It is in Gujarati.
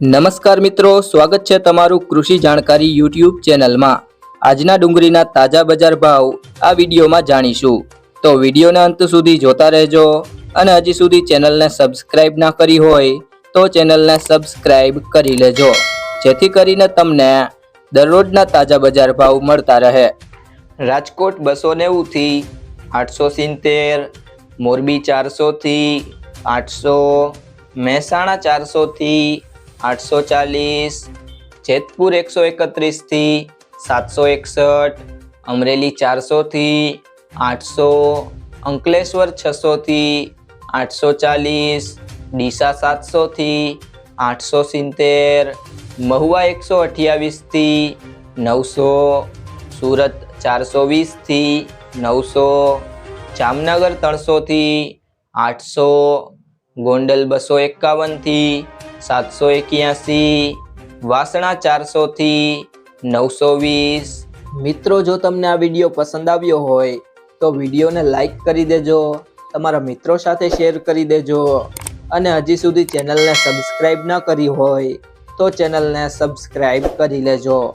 નમસ્કાર મિત્રો, સ્વાગત છે તમારું કૃષિ જાણકારી યુટ્યુબ ચેનલમાં. આજના ડુંગળીના તાજા બજાર ભાવ આ વિડીયોમાં જાણીશું. તો વિડીયોના અંત સુધી જોતા રહેજો અને હજી સુધી ચેનલને સબસ્ક્રાઇબ ના કરી હોય તો ચેનલને સબસ્ક્રાઇબ કરી લેજો, જેથી કરીને તમને દરરોજના તાજા બજાર ભાવ મળતા રહે. રાજકોટ બસો નેવુંથી આઠસો સિત્તેર, મોરબી ચારસોથી આઠસો, મહેસાણા ચારસોથી આઠસો ચાલીસ, જેતપુર એકસો એકત્રીસથી સાતસો એકસઠ, અમરેલી ચારસોથી આઠસો, અંકલેશ્વર છસોથી આઠસો ચાલીસ, ડીસા સાતસોથી આઠસો સિત્તેર, મહુવા એકસો અઠ્યાવીસથી નવસો, સુરત ચારસો વીસથી નવસો, જામનગર ત્રણસોથી આઠસો, ગોંડલ બસો એકાવનથી સાતસો એક્યાસી, વાસણા ચારસોથી નવસો વીસ. મિત્રો, જો તમને આ વીડિયો પસંદ આવ્યો હોય, તો વિડીયોને લાઈક કરી દેજો, તમારા મિત્રો સાથે શેર કરી દેજો, અને હજી સુધી ચેનલને સબસ્ક્રાઈબ ન કરી હોય, તો ચેનલને સબસ્ક્રાઈબ કરી લેજો.